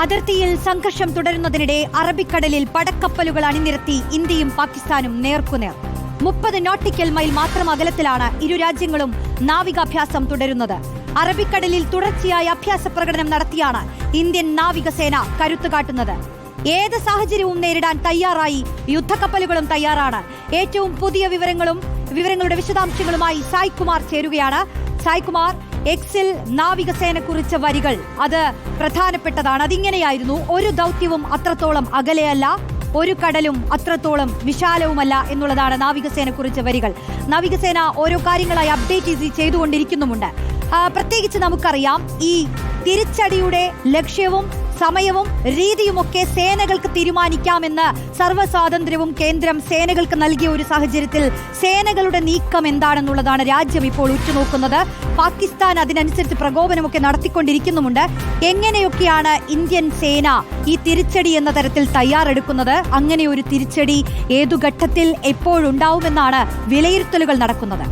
അതിർത്തിയിൽ സംഘർഷം തുടരുന്നതിനിടെ അറബിക്കടലിൽ പടക്കപ്പലുകൾ അണിനിരത്തി ഇന്ത്യയും പാകിസ്ഥാനും നേർക്കുനേർ. മുപ്പത് നോട്ടിക്കൽ മൈൽ മാത്രം അകലത്തിലാണ് ഇരു രാജ്യങ്ങളും നാവികാഭ്യാസം തുടരുന്നത്. അറബിക്കടലിൽ തുടർച്ചയായ അഭ്യാസ പ്രകടനം നടത്തിയാണ് ഇന്ത്യൻ നാവികസേന കരുത്തു കാട്ടുന്നത്. ഏത് സാഹചര്യവും നേരിടാൻ തയ്യാറായി യുദ്ധക്കപ്പലുകളും തയ്യാറാണ്. ഏറ്റവും പുതിയ വിവരങ്ങളും വിവരങ്ങളുടെ വിശദാംശങ്ങളുമായി സായ്കുമാർ ചേരുകയാണ്. സായ് കുമാർ എക്സിൽ നാവികസേന കുറിച്ച വരികൾ. അത് പ്രധാനപ്പെട്ടതാണ്. അതിങ്ങനെയായിരുന്നു. ഒരു ദൗത്യവും അത്രത്തോളം അകലെയല്ല ഒരു കടലും അത്രത്തോളം വിശാലവുമല്ല എന്നുള്ളതാണ് നാവികസേന കുറിച്ച വരികൾ. നാവികസേന ഓരോ കാര്യങ്ങളായി അപ്ഡേറ്റ് ചെയ്തുകൊണ്ടിരിക്കുന്നുമുണ്ട്. പ്രത്യേകിച്ച് നമുക്കറിയാം ഈ തിരിച്ചടിയുടെ ലക്ഷ്യവും സമയവും രീതിയുമൊക്കെ സേനകൾക്ക് തീരുമാനിക്കാമെന്ന് സർവസ്വാതന്ത്ര്യവും കേന്ദ്രം സേനകൾക്ക് നൽകിയ ഒരു സാഹചര്യത്തിൽ സേനകളുടെ നീക്കം എന്താണെന്നുള്ളതാണ് രാജ്യം ഇപ്പോൾ ഉറ്റുനോക്കുന്നത്. പാകിസ്ഥാൻ അതിനനുസരിച്ച് പ്രകോപനമൊക്കെ നടത്തിക്കൊണ്ടിരിക്കുന്നുമുണ്ട്. എങ്ങനെയൊക്കെയാണ് ഇന്ത്യൻ സേന ഈ തിരിച്ചടി എന്ന തരത്തിൽ തയ്യാറെടുക്കുന്നത്? അങ്ങനെ ഒരു തിരിച്ചടി ഏതു ഘട്ടത്തിൽ എപ്പോഴുണ്ടാവുമെന്നാണ് വിലയിരുത്തലുകൾ നടക്കുന്നത്.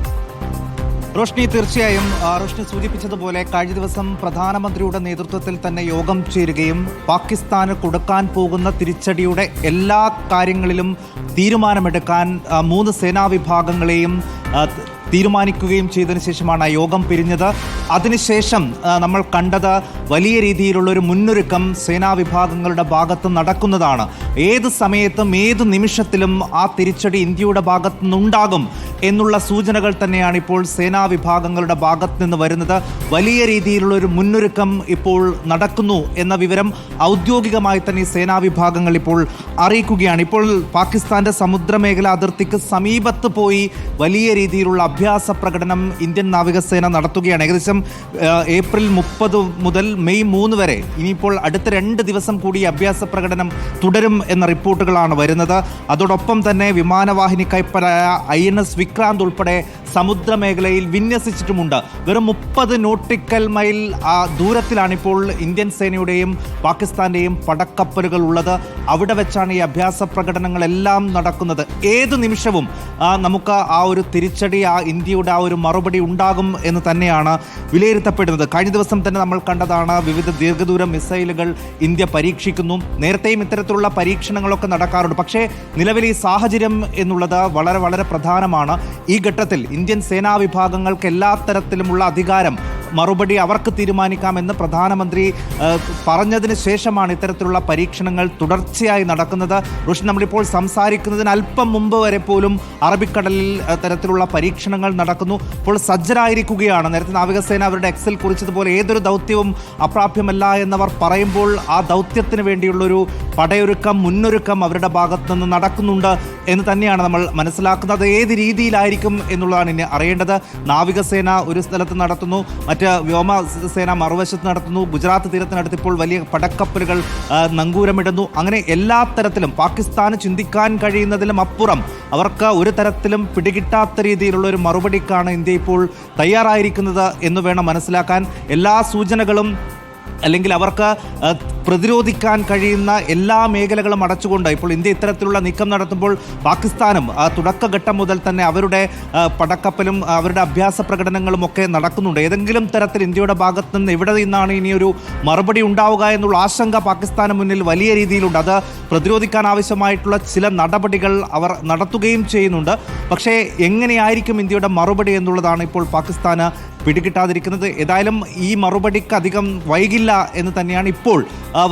റോഷ്നി തീർച്ചയായും റോഷ്നി സൂചിപ്പിച്ചതുപോലെ കഴിഞ്ഞ ദിവസം പ്രധാനമന്ത്രിയുടെ നേതൃത്വത്തിൽ തന്നെ യോഗം ചേരുകയും പാകിസ്ഥാന് കൊടുക്കാൻ പോകുന്ന തിരിച്ചടിയുടെ എല്ലാ കാര്യങ്ങളിലും തീരുമാനമെടുക്കാൻ മൂന്ന് സേനാ വിഭാഗങ്ങളെയും തീരുമാനിക്കുകയും ചെയ്തതിനു ശേഷമാണ് ആ യോഗം പിരിഞ്ഞത്. അതിനുശേഷം നമ്മൾ കണ്ടത് വലിയ രീതിയിലുള്ള ഒരു മുന്നൊരുക്കം സേനാ വിഭാഗങ്ങളുടെ ഭാഗത്ത് നടക്കുന്നതാണ്. ഏത് സമയത്തും ഏത് നിമിഷത്തിലും ആ തിരിച്ചടി ഇന്ത്യയുടെ ഭാഗത്തു നിന്നുണ്ടാകും എന്നുള്ള സൂചനകൾ തന്നെയാണ് ഇപ്പോൾ സേനാ വിഭാഗങ്ങളുടെ ഭാഗത്ത് നിന്ന് വരുന്നത്. വലിയ രീതിയിലുള്ള ഒരു മുന്നൊരുക്കം ഇപ്പോൾ നടക്കുന്നു എന്ന വിവരം ഔദ്യോഗികമായി തന്നെ സേനാ വിഭാഗങ്ങൾ ഇപ്പോൾ അറിയിക്കുകയാണ്. ഇപ്പോൾ പാകിസ്ഥാന്റെ സമുദ്രമേഖല അതിർത്തിക്ക് സമീപത്ത് പോയി വലിയ രീതിയിലുള്ള അഭ്യാസ പ്രകടനം ഇന്ത്യൻ നാവികസേന നടത്തുകയാണ്. ഏകദേശം ഏപ്രിൽ മുപ്പത് മുതൽ മെയ് മൂന്ന് വരെ ഇനിയിപ്പോൾ അടുത്ത രണ്ട് ദിവസം കൂടി അഭ്യാസ പ്രകടനം തുടരും എന്ന റിപ്പോർട്ടുകളാണ് വരുന്നത്. അതോടൊപ്പം തന്നെ വിമാനവാഹിനി കൈപ്പലായ ഐ എൻ എസ് വിക്രാന്ത് ഉൾപ്പെടെ സമുദ്രമേഖലയിൽ വിന്യസിച്ചിട്ടുമുണ്ട്. വെറും മുപ്പത് നോട്ടിക്കൽ മൈൽ ദൂരത്തിലാണിപ്പോൾ ഇന്ത്യൻ സേനയുടെയും പാകിസ്ഥാന്റെയും പടക്കപ്പലുകൾ ഉള്ളത് അവിടെ വെച്ചാണ് ഈ അഭ്യാസ പ്രകടനങ്ങളെല്ലാം നടക്കുന്നത്. ഏത് നിമിഷവും നമുക്ക് ആ ഒരു തിരിച്ചടി ആ ഇന്ത്യയുടെ ആ ഒരു മറുപടി ഉണ്ടാകും എന്ന് തന്നെയാണ് വിലയിരുത്തപ്പെടുന്നത്. കഴിഞ്ഞ ദിവസം തന്നെ നമ്മൾ കണ്ടതാണ് വിവിധ ദീർഘദൂര മിസൈലുകൾ ഇന്ത്യ പരീക്ഷിക്കുന്നു. നേരത്തെയും ഇത്തരത്തിലുള്ള പരീക്ഷണങ്ങളൊക്കെ നടക്കാറുണ്ട്. പക്ഷേ നിലവിൽ ഈ സാഹചര്യം എന്നുള്ളത് വളരെ വളരെ പ്രധാനമാണ്. ഈ ഘട്ടത്തിൽ ഇന്ത്യൻ സേനാ വിഭാഗങ്ങൾക്ക് എല്ലാ തരത്തിലുമുള്ള അധികാരം മറുപടി അവർക്ക് തീരുമാനിക്കാമെന്ന് പ്രധാനമന്ത്രി പറഞ്ഞതിന് ശേഷമാണ് ഇത്തരത്തിലുള്ള പരീക്ഷണങ്ങൾ തുടർച്ചയായി നടക്കുന്നത്. ഋഷി നമ്മളിപ്പോൾ സംസാരിക്കുന്നതിന് അല്പം മുമ്പ് വരെ പോലും അറബിക്കടലിൽ തരത്തിലുള്ള പരീക്ഷണങ്ങൾ നടക്കുന്നു. ഇപ്പോൾ സജ്ജരായിരിക്കുകയാണ്. നേരത്തെ നാവികസേന അവരുടെ എക്സൽ കുറിച്ചതുപോലെ ഏതൊരു ദൗത്യവും അപ്രാപ്യമല്ല എന്നവർ പറയുമ്പോൾ ആ ദൗത്യത്തിന് വേണ്ടിയുള്ളൊരു പടയൊരുക്കം മുന്നൊരുക്കം അവരുടെ ഭാഗത്തു നിന്ന് നടക്കുന്നുണ്ട് എന്ന് തന്നെയാണ് നമ്മൾ മനസ്സിലാക്കുന്നത്. ഏത് രീതിയിലായിരിക്കും എന്നുള്ളതാണ് ഇനി അറിയേണ്ടത്. നാവികസേന ഒരു സ്ഥലത്ത് നടത്തുന്നു മറ്റ് വ്യോമസേന മറുവശത്ത് നടത്തുന്നു. ഗുജറാത്ത് തീരത്തിനടുത്ത് ഇപ്പോൾ വലിയ പടക്കപ്പലുകൾ നങ്കൂരമിടുന്നു. അങ്ങനെ എല്ലാ തരത്തിലും പാകിസ്ഥാന് ചിന്തിക്കാൻ കഴിയുന്നതിലും അപ്പുറം അവർക്ക് ഒരു തരത്തിലും പിടികിട്ടാത്ത രീതിയിലുള്ള ഒരു മറുപടിക്കാണ് ഇന്ത്യ ഇപ്പോൾ തയ്യാറായിരിക്കുന്നത് എന്ന് വേണം മനസ്സിലാക്കാൻ. എല്ലാ സൂചനകളും അല്ലെങ്കിൽ അവർക്ക് പ്രതിരോധിക്കാൻ കഴിയുന്ന എല്ലാ മേഖലകളും അടച്ചുകൊണ്ട് ഇപ്പോൾ ഇന്ത്യ ഇത്തരത്തിലുള്ള നീക്കം നടത്തുമ്പോൾ പാകിസ്ഥാനും തുടക്കഘട്ടം മുതൽ തന്നെ അവരുടെ പടക്കപ്പലും അവരുടെ അഭ്യാസ പ്രകടനങ്ങളും ഒക്കെ നടക്കുന്നുണ്ട്. ഏതെങ്കിലും തരത്തിൽ ഇന്ത്യയുടെ ഭാഗത്ത് നിന്ന് ഇവിടെ നിന്നാണ് ഇനിയൊരു മറുപടി ഉണ്ടാവുക എന്നുള്ള ആശങ്ക പാകിസ്ഥാന് മുന്നിൽ വലിയ രീതിയിലുണ്ട്. അത് പ്രതിരോധിക്കാൻ ആവശ്യമായിട്ടുള്ള ചില നടപടികൾ അവർ നടത്തുകയും ചെയ്യുന്നുണ്ട്. പക്ഷേ എങ്ങനെയായിരിക്കും ഇന്ത്യയുടെ മറുപടി എന്നുള്ളതാണ് ഇപ്പോൾ പാകിസ്ഥാന് പിടികിട്ടാതിരിക്കുന്നത്. ഏതായാലും ഈ മറുപടിക്ക് അധികം വൈകില്ല എന്ന് തന്നെയാണ് ഇപ്പോൾ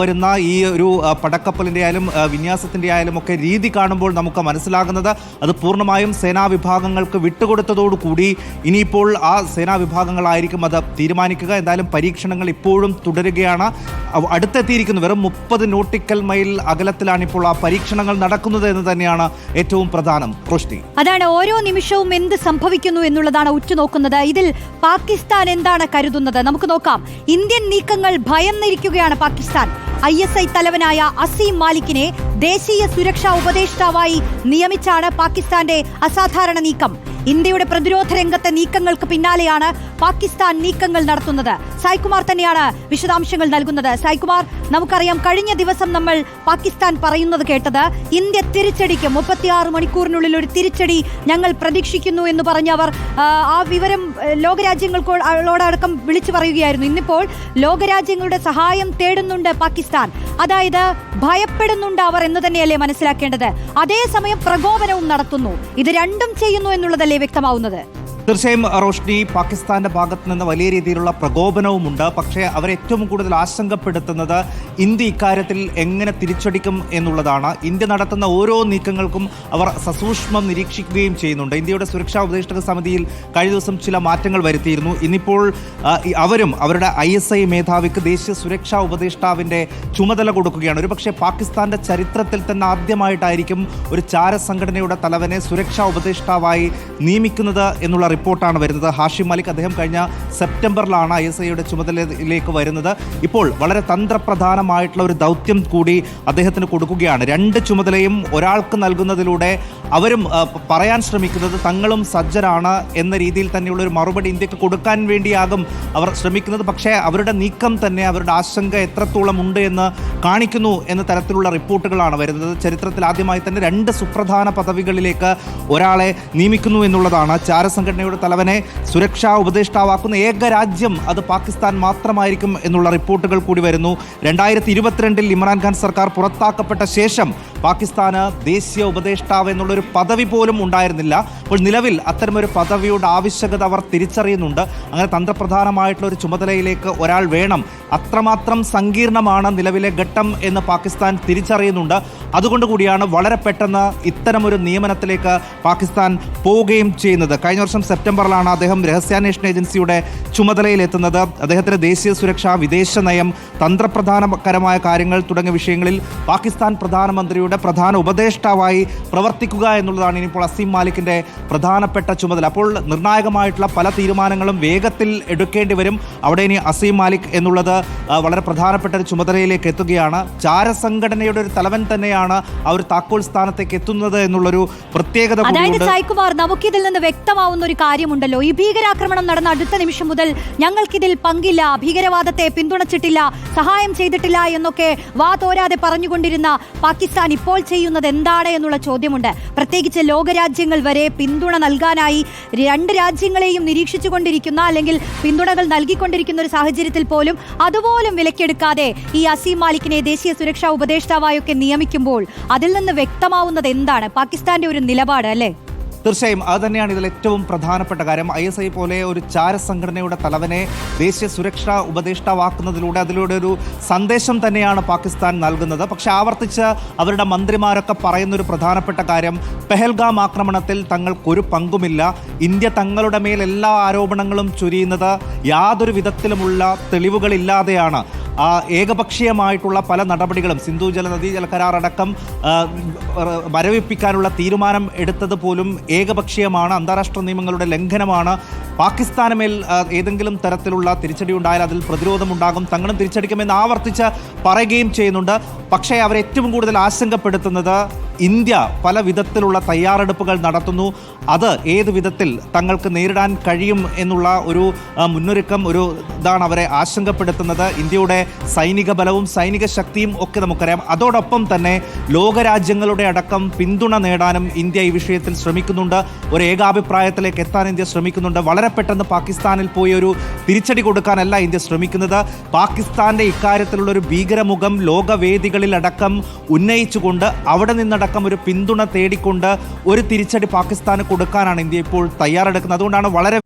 വരുന്ന ഈ ഒരു പടക്കപ്പലിന്റെ ആയാലും വിന്യാസത്തിന്റെ ആയാലും ഒക്കെ രീതി കാണുമ്പോൾ നമുക്ക് മനസ്സിലാകുന്നത്. അത് പൂർണമായും സേനാ വിഭാഗങ്ങൾക്ക് വിട്ടുകൊടുത്തതോടുകൂടി ഇനിയിപ്പോൾ ആ സേനാ വിഭാഗങ്ങളായിരിക്കും അത് തീരുമാനിക്കുക. എന്തായാലും പരീക്ഷണങ്ങൾ ഇപ്പോഴും തുടരുകയാണ്. അടുത്തെത്തിയിരിക്കുന്നു. വെറും മുപ്പത് നോട്ടിക്കൽ മൈൽ അകലത്തിലാണ് ഇപ്പോൾ ആ പരീക്ഷണങ്ങൾ നടക്കുന്നത് എന്ന് തന്നെയാണ് ഏറ്റവും പ്രധാനം. അതാണ് ഓരോ നിമിഷവും എന്ത് സംഭവിക്കുന്നു എന്നുള്ളതാണ് ഉറ്റുനോക്കുന്നത്. ഇതിൽ പാകിസ്ഥാൻ എന്താണ് കരുതുന്നത്? നമുക്ക് നോക്കാം. ഇന്ത്യൻ നീക്കങ്ങൾ ഭയം നിരിക്കുകയാണ് പാകിസ്ഥാൻ. ഐ എസ് ഐ തലവനായ അസീം മാലിക്കിനെ ദേശീയ സുരക്ഷാ ഉപദേഷ്ടാവായി നിയമിച്ചാണ് പാകിസ്ഥാന്റെ അസാധാരണ നീക്കം. ഇന്ത്യയുടെ പ്രതിരോധ രംഗത്തെ നീക്കങ്ങൾക്ക് പിന്നാലെയാണ് പാകിസ്ഥാൻ നീക്കങ്ങൾ നടത്തുന്നത്. സായ്കുമാർ തന്നെയാണ് വിശദാംശങ്ങൾ നൽകുന്നത്. സായ്കുമാർ നമുക്കറിയാം കഴിഞ്ഞ ദിവസം നമ്മൾ പാകിസ്ഥാൻ പറയുന്നത് കേട്ടത് ഇന്ത്യ തിരിച്ചടിക്ക് മുപ്പത്തിയാറ് മണിക്കൂറിനുള്ളിൽ ഒരു തിരിച്ചടി ഞങ്ങൾ പ്രതീക്ഷിക്കുന്നു എന്ന് പറഞ്ഞ അവർ ആ വിവരം ലോകരാജ്യങ്ങൾക്കോടടക്കം വിളിച്ചു പറയുകയായിരുന്നു. ഇന്നിപ്പോൾ ലോകരാജ്യങ്ങളുടെ സഹായം തേടുന്നുണ്ട് പാകിസ്ഥാൻ. അതായത് ഭയപ്പെടുന്നുണ്ട് അവർ എന്ന് തന്നെയല്ലേ മനസ്സിലാക്കേണ്ടത്. അതേസമയം പ്രകോപനവും നടത്തുന്നു. ഇത് രണ്ടും ചെയ്യുന്നു എന്നുള്ളതല്ലേ വ്യക്തമാവുന്നത്? തീർച്ചയായും റോഷ്നി പാകിസ്ഥാന്റെ ഭാഗത്ത് നിന്ന് വലിയ രീതിയിലുള്ള പ്രകോപനവുമുണ്ട്. പക്ഷേ അവർ ഏറ്റവും കൂടുതൽ ആശങ്കപ്പെടുത്തുന്നത് ഇന്ത്യ ഇക്കാര്യത്തിൽ എങ്ങനെ തിരിച്ചടിക്കും എന്നുള്ളതാണ്. ഇന്ത്യ നടത്തുന്ന ഓരോ നീക്കങ്ങൾക്കും അവർ സസൂക്ഷ്മം നിരീക്ഷിക്കുകയും ചെയ്യുന്നുണ്ട്. ഇന്ത്യയുടെ സുരക്ഷാ ഉപദേഷ്ടക സമിതിയിൽ കഴിഞ്ഞ ദിവസം ചില മാറ്റങ്ങൾ വരുത്തിയിരുന്നു. ഇന്നിപ്പോൾ അവരും അവരുടെ ഐ എസ് ഐ മേധാവിക്ക് ദേശീയ സുരക്ഷാ ഉപദേഷ്ടാവിന്റെ ചുമതല കൊടുക്കുകയാണ്. ഒരുപക്ഷെ പാകിസ്ഥാന്റെ ചരിത്രത്തിൽ തന്നെ ആദ്യമായിട്ടായിരിക്കും ഒരു ചാര സംഘടനയുടെ തലവനെ സുരക്ഷാ ഉപദേഷ്ടാവായി നിയമിക്കുന്നത് എന്നുള്ള റിപ്പോർട്ടാണ് വരുന്നത്. ഹാഷിം മാലിക് അദ്ദേഹം കഴിഞ്ഞ സെപ്റ്റംബറിലാണ് ഐ എസ് ഐയുടെ ചുമതലയിലേക്ക് വരുന്നത്. ഇപ്പോൾ വളരെ തന്ത്രപ്രധാനമായിട്ടുള്ള ഒരു ദൗത്യം കൂടി അദ്ദേഹത്തിന് കൊടുക്കുകയാണ്. രണ്ട് ചുമതലയും ഒരാൾക്ക് നൽകുന്നതിലൂടെ അവരും പറയാൻ ശ്രമിക്കുന്നത് തങ്ങളും സജ്ജരാണ് എന്ന രീതിയിൽ തന്നെയുള്ള ഒരു മറുപടി ഇന്ത്യയ്ക്ക് കൊടുക്കാൻ വേണ്ടിയാകും അവർ ശ്രമിക്കുന്നത്. പക്ഷേ അവരുടെ നീക്കം തന്നെ അവരുടെ ആശങ്ക എത്രത്തോളം ഉണ്ട് എന്ന് കാണിക്കുന്നു എന്ന തരത്തിലുള്ള റിപ്പോർട്ടുകളാണ് വരുന്നത്. ചരിത്രത്തിൽ ആദ്യമായി തന്നെ രണ്ട് സുപ്രധാന പദവികളിലേക്ക് ഒരാളെ നിയമിക്കുന്നു എന്നുള്ളതാണ്. ചാരസംഘടനയുടെ തലവനെ സുരക്ഷാ ഉപദേഷ്ടാവാക്കുന്ന ഏക രാജ്യം അത് പാകിസ്ഥാൻ മാത്രമായിരിക്കും എന്നുള്ള റിപ്പോർട്ടുകൾ കൂടി വരുന്നു. രണ്ടായിരത്തി ഇരുപത്തിരണ്ടിൽ ഇമ്രാൻഖാൻ സർക്കാർ പുറത്താക്കപ്പെട്ട ശേഷം പാകിസ്ഥാന് ദേശീയ ഉപദേഷ്ടാവ് എന്നുള്ളൊരു പദവി പോലും ഉണ്ടായിരുന്നില്ല. അപ്പോൾ നിലവിൽ അത്തരമൊരു പദവിയുടെ ആവശ്യകത അവർ തിരിച്ചറിയുന്നുണ്ട്. അങ്ങനെ തന്ത്രപ്രധാനമായിട്ടുള്ള ഒരു ചുമതലയിലേക്ക് ഒരാൾ വേണം. അത്രമാത്രം സങ്കീർണമാണ് നിലവിലെ ഘട്ടം എന്ന് പാകിസ്ഥാൻ തിരിച്ചറിയുന്നുണ്ട്. അതുകൊണ്ട് കൂടിയാണ് വളരെ പെട്ടെന്ന് ഇത്തരമൊരു നിയമനത്തിലേക്ക് പാകിസ്ഥാൻ പോവുകയും ചെയ്യുന്നത്. കഴിഞ്ഞ വർഷം സെപ്റ്റംബറിലാണ് അദ്ദേഹം രഹസ്യാന്വേഷണ ഏജൻസിയുടെ ചുമതലയിലെത്തുന്നത്. അദ്ദേഹത്തിന് ദേശീയ സുരക്ഷ വിദേശ നയം തന്ത്രപ്രധാനകരമായ കാര്യങ്ങൾ തുടങ്ങിയ വിഷയങ്ങളിൽ പാകിസ്ഥാൻ പ്രധാനമന്ത്രിയുടെ പ്രധാന ഉപദേഷ്ടാവായി പ്രവർത്തിക്കുക എന്നുള്ളതാണ് ഇനിയിപ്പോൾ അസീം മാലിക്കിന്റെ പ്രധാനപ്പെട്ട ചുമതല. അപ്പോൾ നിർണായകമായിട്ടുള്ള പല തീരുമാനങ്ങളും വേഗത്തിൽ എടുക്കേണ്ടി വരും. അവിടെ ഇനി അസീം മാലിക് എന്നുള്ളത് വളരെ പ്രധാനപ്പെട്ട ഒരു ചുമതലയിലേക്ക് എത്തുകയാണ്. ചാരസംഘടനയുടെ ഒരു തലവൻ തന്നെയാണ് ആ ഒരു താക്കോൽ സ്ഥാനത്തേക്ക് എത്തുന്നത് എന്നുള്ളൊരു പ്രത്യേകത അതായത് സായ്കുമാർ നമുക്കിതിൽ നിന്ന് വ്യക്തമാവുന്ന ഒരു കാര്യമുണ്ടല്ലോ. ഈ ഭീകരാക്രമണം നടന്ന അടുത്ത നിമിഷം മുതൽ ഞങ്ങൾക്കിതിൽ പങ്കില്ല ഭീകരവാദത്തെ പിന്തുണച്ചിട്ടില്ല സഹായം ചെയ്തിട്ടില്ല എന്നൊക്കെ വാ തോരാതെ പറഞ്ഞുകൊണ്ടിരുന്ന പാകിസ്ഥാൻ ഇപ്പോൾ ചെയ്യുന്നത് എന്താണ് എന്നുള്ള ചോദ്യമുണ്ട്. പ്രത്യേകിച്ച് ലോകരാജ്യങ്ങൾ വരെ പിന്തുണ നൽകാനായി രണ്ട് രാജ്യങ്ങളെയും നിരീക്ഷിച്ചുകൊണ്ടിരിക്കുന്ന അല്ലെങ്കിൽ പിന്തുണകൾ നൽകിക്കൊണ്ടിരിക്കുന്ന ഒരു സാഹചര്യത്തിൽ പോലും അതുപോലും വിലക്കെടുക്കാതെ ഈ അസീം മാലിക്കിനെ ദേശീയ സുരക്ഷാ ഉപദേഷ്ടാവായൊക്കെ നിയമിക്കുമ്പോൾ അതിൽ നിന്ന് വ്യക്തമാവുന്നത് എന്താണ്? പാകിസ്ഥാന്റെ ഒരു നിലപാട് അല്ലേ? തീർച്ചയായും അത് തന്നെയാണ് ഇതിൽ ഏറ്റവും പ്രധാനപ്പെട്ട കാര്യം. ഐ എസ് ഐ പോലെ ഒരു ചാര സംഘടനയുടെ തലവനെ ദേശീയ സുരക്ഷാ ഉപദേഷ്ടാവാക്കുന്നതിലൂടെ അതിലൂടെ ഒരു സന്ദേശം തന്നെയാണ് പാകിസ്ഥാൻ നൽകുന്നത്. പക്ഷെ ആവർത്തിച്ച് അവരുടെ മന്ത്രിമാരൊക്കെ പറയുന്ന ഒരു പ്രധാനപ്പെട്ട കാര്യം പെഹൽഗാം ആക്രമണത്തിൽ തങ്ങൾക്കൊരു പങ്കുമില്ല. ഇന്ത്യ തങ്ങളുടെ മേൽ എല്ലാ ആരോപണങ്ങളും ചൊരിയുന്നത് യാതൊരു വിധത്തിലുമുള്ള തെളിവുകളില്ലാതെയാണ്. ഏകപക്ഷീയമായിട്ടുള്ള പല നടപടികളും സിന്ധു ജല നദീജല കരാർ അടക്കം വരവിപ്പിക്കാനുള്ള തീരുമാനം എടുത്തത് പോലും ഏകപക്ഷീയമാണ്. അന്താരാഷ്ട്ര നിയമങ്ങളുടെ ലംഘനമാണ്. പാകിസ്ഥാന് മേൽ ഏതെങ്കിലും തരത്തിലുള്ള തിരിച്ചടി ഉണ്ടായാൽ അതിൽ പ്രതിരോധമുണ്ടാകും തങ്ങളും തിരിച്ചടിക്കുമെന്ന് ആവർത്തിച്ച് പറയുകയും ചെയ്യുന്നുണ്ട്. പക്ഷേ അവരെ ഏറ്റവും കൂടുതൽ ആശങ്കപ്പെടുത്തുന്നത് ഇന്ത്യ പല വിധത്തിലുള്ള തയ്യാറെടുപ്പുകൾ നടത്തുന്നു. അത് ഏത് വിധത്തിൽ തങ്ങൾക്ക് നേരിടാൻ കഴിയും എന്നുള്ള ഒരു മുന്നൊരുക്കം ഒരു ഇതാണ് അവരെ ആശങ്കപ്പെടുത്തുന്നത്. ഇന്ത്യയുടെ സൈനിക ബലവും സൈനിക ശക്തിയും ഒക്കെ നമുക്കറിയാം. അതോടൊപ്പം തന്നെ ലോകരാജ്യങ്ങളുടെ അടക്കം പിന്തുണ നേടാനും ഇന്ത്യ ഈ വിഷയത്തിൽ ശ്രമിക്കുന്നുണ്ട്. ഒരു ഏകാഭിപ്രായത്തിലേക്ക് എത്താൻ ഇന്ത്യ ശ്രമിക്കുന്നുണ്ട്. വളരെ പെട്ടെന്ന് പാകിസ്ഥാനിൽ പോയി ഒരു തിരിച്ചടി കൊടുക്കാനല്ല ഇന്ത്യ ശ്രമിക്കുന്നത്. പാകിസ്ഥാന്റെ ഇക്കാര്യത്തിലുള്ള ഒരു ഭീകരമുഖം ലോകവേദികളിലടക്കം ഉന്നയിച്ചുകൊണ്ട് അവിടെ നിന്നടക്കം ഒരു പിന്തുണ തേടിക്കൊണ്ട് ഒരു തിരിച്ചടി പാകിസ്ഥാന് കൊടുക്കാനാണ് ഇന്ത്യ ഇപ്പോൾ തയ്യാറെടുക്കുന്നത്. അതുകൊണ്ടാണ് വളരെ